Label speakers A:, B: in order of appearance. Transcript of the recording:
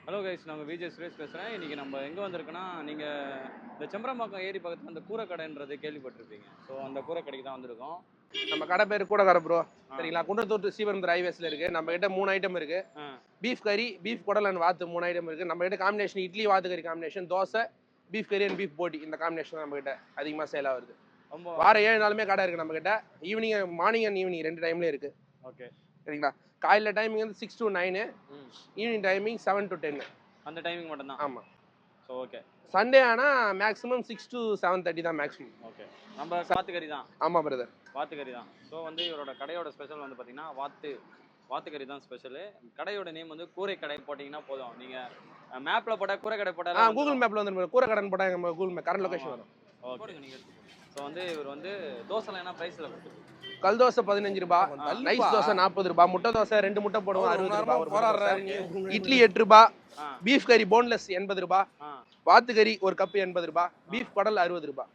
A: Hello guys நம்ம விஜய் சுரேஷ் பேசுகிறேன் இன்றைக்கி நம்ம எங்கே வந்திருக்கோன்னா நீங்கள் இந்த செம்பரம்பாக்கம் ஏரி பக்கத்தில் அந்த கூரை கடைன்றது கேள்விப்பட்டிருப்பீங்க. ஸோ அந்த கூரை கடைக்கு தான் வந்திருக்கோம்.
B: நம்ம கடை பேர் கூடக்கார ப்ரோ சரிங்களா? குன்றத்தூர் to ஸ்ரீபெரும்புதூர் ஹைவேஸ்ல இருக்கு. நம்ம கிட்ட மூணு ஐட்டம் இருக்கு.
A: ஆ.
B: பீஃப் கறி பீஃப் குடல் அண்ட் வாத்து மூணு ஐட்டம் இருக்கு. நம்ம கிட்ட காம்பினேஷன் இட்லி வாத்து கறி காம்பினேஷன் தோசை பீஃப் கறி அண்ட் பீஃப் போட்டி. இந்த காம்பினேஷன் நம்ம கிட்ட அதிகமாக சேல் ஆகுது
A: ரொம்ப
B: வார ஏழு நாளுமே கடை இருக்கு நம்ம கிட்ட ஈவினிங் மார்னிங் அண்ட் ஈவினிங் ரெண்டு டைம்லயும் இருக்கு.
A: ஓகே
B: சரிங்களா? காலையில் டைமிங் வந்து six to nine evening timing seven to ten
A: அந்த டைமிங் மட்டும்தான்?
B: ஆமாம்
A: ஸோ ஓகே
B: சண்டே ஆனால் maximum six to seven thirty தான் மேக்ஸிமம்
A: ஓகே நம்ம வாத்துக்கறி தான்?
B: ஆமாம் பிரதர்
A: வாத்துக்கறி தான். ஸோ வந்து இவரோட கடையோட ஸ்பெஷல் வந்து பார்த்தீங்கன்னா வாத்து வாத்துக்கறி தான் ஸ்பெஷலு கடையோட நேம் வந்து கூரை கடை போட்டிங்கன்னா போதும். நீங்கள் மேப்பில் போட்டால் கூரை கடை போட்டால்
B: கூகுள் மேப்பில் வந்து கூரை கடன் போட்டால் நம்ம கூகுள் மேப் கரண்ட் லொகேஷன் வரும்.
A: ஓகே. நீங்கள் ஸோ வந்து இவர் வந்து தோசைலாம் என்ன ப்ரைஸில் கொடுத்துருக்கு
B: கல் தோசை பதினஞ்சு ரூபாய் ரைஸ் தோசை நாற்பது ரூபாய் முட்டை தோசை ரெண்டு முட்டை போடுவோம் அறுபது ரூபாய் ஒரு. இட்லி எட்டு ரூபாய்
A: ஆ.
B: பீஃப் கறி போன்லெஸ் எண்பது ரூபாய் வாத்து கறி ஒரு கப்பு எண்பது ரூபாய் பீஃப் குடல் அறுபது ரூபாய்